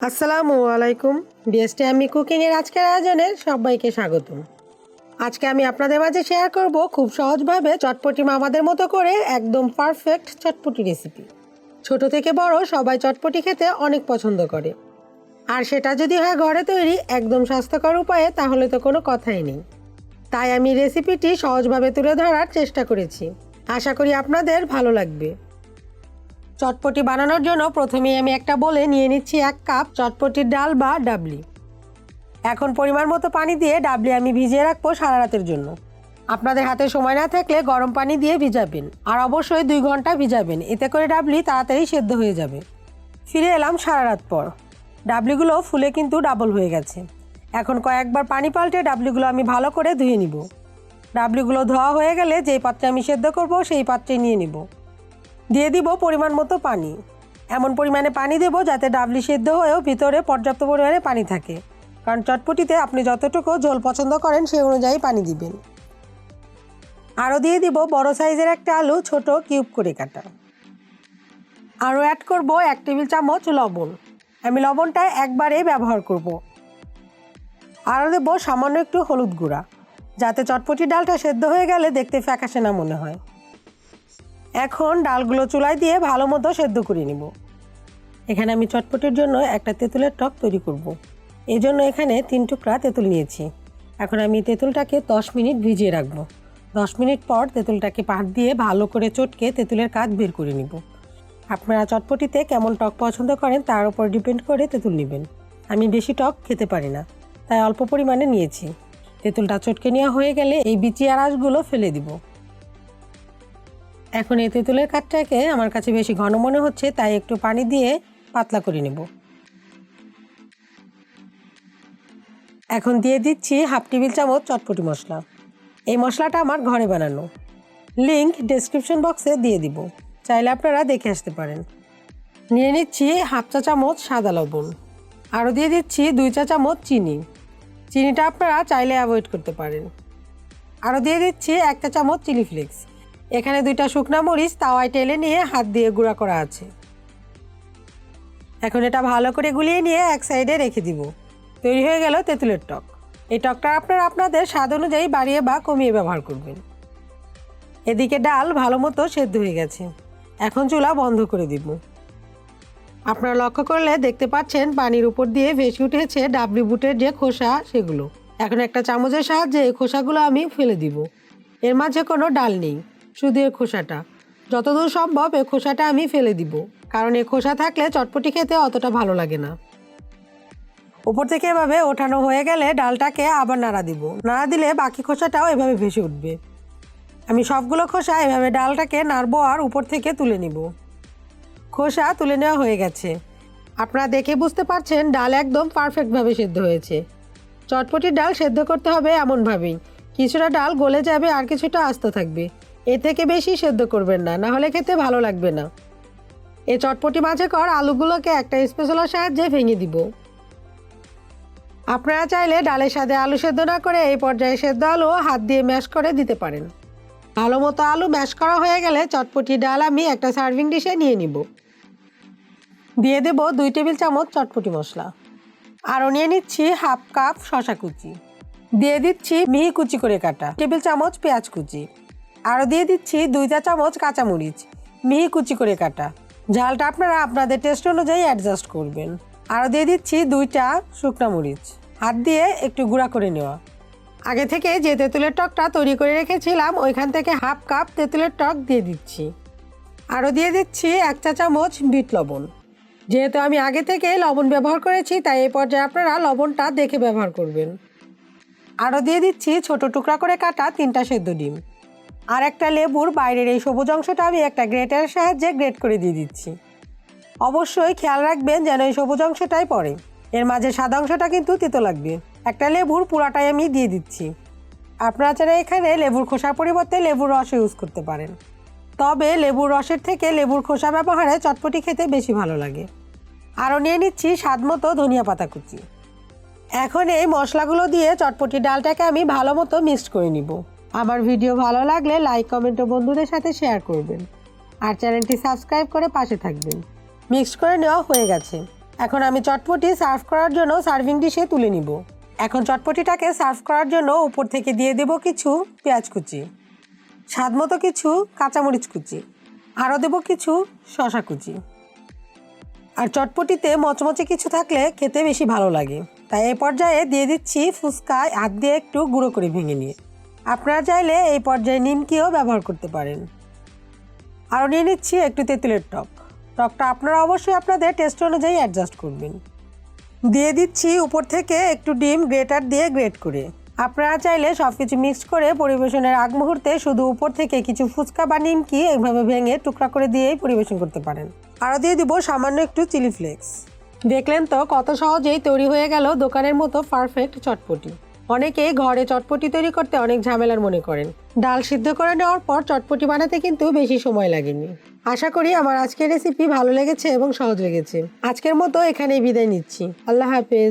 আসসালামু আলাইকুম, বিএসটি আমি কুকিংয়ের আজকের আয়োজনে সবাইকে স্বাগতম। আজকে আমি আপনাদের মাঝে শেয়ার করব খুব সহজভাবে চটপটি মামাদের মতো করে একদম পারফেক্ট চটপটি রেসিপি ছোট থেকে বড় সবাই চটপটি খেতে অনেক পছন্দ করে। আর সেটা যদি হয় ঘরে তৈরি একদম স্বাস্থ্যকর উপায়ে তাহলে তো কোনো কথাই নেই। তাই আমি রেসিপিটি সহজভাবে তুলে ধরার চেষ্টা করেছি। আশা করি আপনাদের ভালো লাগবে। চটপটি বানানোর জন্য প্রথমেই আমি একটা বলে নিয়ে নিচ্ছি এক কাপ চটপটির ডাল বা ডাবলি। এখন পরিমাণ মতো পানি দিয়ে ডাবলি আমি ভিজিয়ে রাখব সারা রাতের জন্য। আপনাদের হাতে সময় না থাকলে গরম পানি দিয়ে ভিজাবেন আর অবশ্যই দুই ঘণ্টা ভিজাবেন। এতে করে ডাবলি তাড়াতাড়ি সেদ্ধ হয়ে যাবে। ফিরে এলাম সারা রাত পর। ডাবলিগুলো ফুলে কিন্তু ডাবল হয়ে গেছে। এখন কয়েকবার পানি পাল্টে ডাবলিগুলো আমি ভালো করে ধুয়ে নিব। ডাবলিগুলো ধোয়া হয়ে গেলে যেই পাত্রে আমি সেদ্ধ করব, সেই পাত্রে নিয়ে নিব। দিয়ে দিব পরিমাণ মতো পানি। এমন পরিমাণে পানি দেব যাতে ডাবলি সেদ্ধ হয়েও ভিতরে পর্যাপ্ত পরিমাণে পানি থাকে। কারণ চটপটিতে আপনি যতটুকু ঝোল পছন্দ করেন সেই অনুযায়ী পানি দিবেন। আরও দিয়ে দিব বড় সাইজের একটা আলু, ছোট কিউব করে কাটা। আরও অ্যাড করব এক টেবিল চামচ লবণ। আমি লবণটা একবারেই ব্যবহার করব। আরও দেবো সামান্য একটু হলুদ গুঁড়া। যাতে চটপটি ডালটা সেদ্ধ হয়ে গেলে দেখতে ফ্যাকাশে না মনে হয়। এখন ডালগুলো চুলায় দিয়ে ভালো মতো সেদ্ধ করে নিব। এখানে আমি চটপটির জন্য একটা তেঁতুলের টক তৈরি করব। এই জন্য এখানে তিন টুকরা তেঁতুল নিয়েছি। এখন আমি তেঁতুলটাকে দশ মিনিট ভিজিয়ে রাখব। দশ মিনিট পর তেঁতুলটাকে পাট দিয়ে ভালো করে চটকে তেঁতুলের কাজ বের করে নিব। আপনারা চটপটিতে কেমন টক পছন্দ করেন তার উপর ডিপেন্ড করে তেঁতুল নেবেন। আমি বেশি টক খেতে পারি না, তাই অল্প পরিমাণে নিয়েছি। তেঁতুলটা চটকে নেওয়া হয়ে গেলে এই বিচি আড়াশগুলো ফেলে দিব। এখন এই তেঁতুলের কাঠটাকে আমার কাছে বেশি ঘন মনে হচ্ছে, তাই একটু পানি দিয়ে পাতলা করে নেব। এখন দিয়ে দিচ্ছি হাফ টেবিল চামচ চটপটি মশলা। এই মশলাটা আমার ঘরে বানানো। লিংক ডেসক্রিপশন বক্সে দিয়ে দিব। চাইলে আপনারা দেখে আসতে পারেন। নিয়ে নিচ্ছি হাফ চা চামচ সাদা লবণ। আরও দিয়ে দিচ্ছি দুই চা চামচ চিনি। চিনিটা আপনারা চাইলে অ্যাভয়েড করতে পারেন। আরও দিয়ে দিচ্ছি একটা চামচ চিলি ফ্লেক্স। এখানে দুইটা শুকনা মরিচ, তাওয়ায় টেলে নিয়ে হাত দিয়ে গুঁড়া করা আছে। এখন এটা ভালো করে গুলিয়ে নিয়ে এক সাইডে রেখে দিব। তৈরি হয়ে গেল তেঁতুলের টক। এই টকটা আপনারা আপনাদের স্বাদ অনুযায়ী বাড়িয়ে বা কমিয়ে ব্যবহার করবেন। এদিকে ডাল ভালো মতো সেদ্ধ হয়ে গেছে। এখন চুলা বন্ধ করে দিব। আপনারা লক্ষ্য করলে দেখতে পাচ্ছেন পানির উপর দিয়ে ভেসে উঠেছে ডাবলি বুটের যে খোসা, সেগুলো। এখন একটা চামচের সাহায্যে এই খোসাগুলো আমি ফেলে দিব। এর মাঝে কোনো ডাল নেই। শুধু এর খোসাটা। যতদূর সম্ভব এ খোসাটা আমি ফেলে দিব, কারণ এ খোসা থাকলে চটপটি খেতে অতটা ভালো লাগে না। উপর থেকে এভাবে ওঠানো হয়ে গেলে ডালটাকে আবার নাড়া দিব। নাড়া দিলে বাকি খোসাটাও এভাবে ভেসে উঠবে। আমি সবগুলো খোসা এভাবে ডালটাকে নাড়বো আর উপর থেকে তুলে নিব। খোসা তুলে নেওয়া হয়ে গেছে। আপনারা দেখে বুঝতে পারছেন ডাল একদম পারফেক্টভাবে সেদ্ধ হয়েছে। চটপটির ডাল সেদ্ধ করতে হবে এমনভাবেই। কিছুটা ডাল গলে যাবে আর কিছুটা আস্ত থাকবে। এ থেকে বেশি সেদ্ধ করবেন না না হলে খেতে ভালো লাগবে না। এ চটপটি মাঝে কর আলুগুলোকে একটা স্পেশালার সাহায্যে ভেঙে দিব। আপনারা চাইলে ডালের সাথে আলু সেদ্ধ না করে এই পর্যায়ে সেদ্ধ আলু হাত দিয়ে ম্যাশ করে দিতে পারেন। ভালো মতো আলু ম্যাশ করা হয়ে গেলে চটপটি ডাল আমি একটা সার্ভিং ডিশে নিয়ে নিব। দিয়ে দেব দুই টেবিল চামচ চটপটি মশলা। আরও নিয়ে নিচ্ছি হাফ কাপ শশা কুচি। দিয়ে দিচ্ছি মিহি কুচি করে কাটা, টেবিল চামচ পেঁয়াজ কুচি। আরও দিয়ে দিচ্ছি দুই চা চামচ কাঁচামরিচ। মিহি কুচি করে কাটা। ঝালটা আপনারা আপনাদের টেস্ট অনুযায়ী অ্যাডজাস্ট করবেন। আরও দিয়ে দিচ্ছি দুইটা শুকনা মরিচ। হাত দিয়ে একটু গুঁড়া করে নেওয়া। আগে থেকে যে তেঁতুলের টকটা তৈরি করে রেখেছিলাম, ওইখান থেকে হাফ কাপ তেঁতুলের টক দিয়ে দিচ্ছি। আরও দিয়ে দিচ্ছি এক চা চামচ বিট লবণ। যেহেতু আমি আগে থেকে লবণ ব্যবহার করেছি, তাই এই পর্যায়ে আপনারা লবণটা দেখে ব্যবহার করবেন। আরও দিয়ে দিচ্ছি ছোট টুকরা করে কাটা তিনটা সেদ্ধ ডিম। আর একটা লেবুর বাইরের এই সবুজ অংশটা আমি একটা গ্রেটারের সাহায্যে গ্রেট করে দিয়ে দিচ্ছি। অবশ্যই খেয়াল রাখবেন যেন এই সবুজ অংশটাই পড়ে। এর মাঝে সাদা অংশটা কিন্তু তেতো লাগবে। একটা লেবুর পুরাটাই আমি দিয়ে দিচ্ছি। আপনারা চাইলে এখানে লেবুর খোসার পরিবর্তে লেবুর রস ইউজ করতে পারেন। তবে লেবুর রসের থেকে লেবুর খোসা ব্যবহারে চটপটি খেতে বেশি ভালো লাগে। আরও নিয়ে নিচ্ছি স্বাদ মতো ধনিয়া পাতা কুচি। এখন এই মশলাগুলো দিয়ে চটপটি ডালটাকে আমি ভালো মতো মিক্সড করে নিব। আমার ভিডিও ভালো লাগলে লাইক, কমেন্ট ও বন্ধুদের সাথে শেয়ার করবেন। আর চ্যানেলটি সাবস্ক্রাইব করে পাশে থাকবেন। মিক্স করে নেওয়া হয়ে গেছে। এখন আমি চটপটি সার্ভ করার জন্য সার্ভিং ডিশে তুলে নিব। এখন চটপটিটাকে সার্ভ করার জন্য উপর থেকে দিয়ে দেব কিছু পেঁয়াজ কুচি, স্বাদ মতো কিছু কাঁচামরিচ কুচি, আরও দেবো কিছু শশা কুচি। আর চটপটিতে মচমচে কিছু থাকলে খেতে বেশি ভালো লাগে। তাই এই পর্যায়ে দিয়ে দিচ্ছি ফুচকা, হাত দিয়ে একটু গুঁড়ো করে ভেঙে নিয়ে। আপনারা চাইলে এই পর্যায়ে নিমকিও ব্যবহার করতে পারেন। আরও নিয়ে নিচ্ছি একটু তেঁতুলের টক। টকটা আপনারা অবশ্যই আপনাদের টেস্ট অনুযায়ী অ্যাডজাস্ট করবেন। দিয়ে দিচ্ছি উপর থেকে একটু ডিম গ্রেটার দিয়ে গ্রেট করে। আপনারা চাইলে সব কিছু মিক্সড করে পরিবেশনের আগ মুহূর্তে শুধু উপর থেকে কিছু ফুচকা বা নিমকি এইভাবে ভেঙে টুকরা করে দিয়েই পরিবেশন করতে পারেন। আরও দিয়ে দিব সামান্য একটু চিলি ফ্লেক্স দেখলেন তো কত সহজেই তৈরি হয়ে গেল দোকানের মতো পারফেক্ট চটপটি। অনেকেই ঘরে চটপটি তৈরি করতে অনেক ঝামেলার মনে করেন। ডাল সিদ্ধ করে নেওয়ার পর চটপটি বানাতে কিন্তু বেশি সময় লাগেনি। আশা করি আমার আজকের রেসিপি ভালো লেগেছে এবং সহজ লেগেছে। আজকের মতো এখানেই বিদায় নিচ্ছি। আল্লাহ হাফেজ।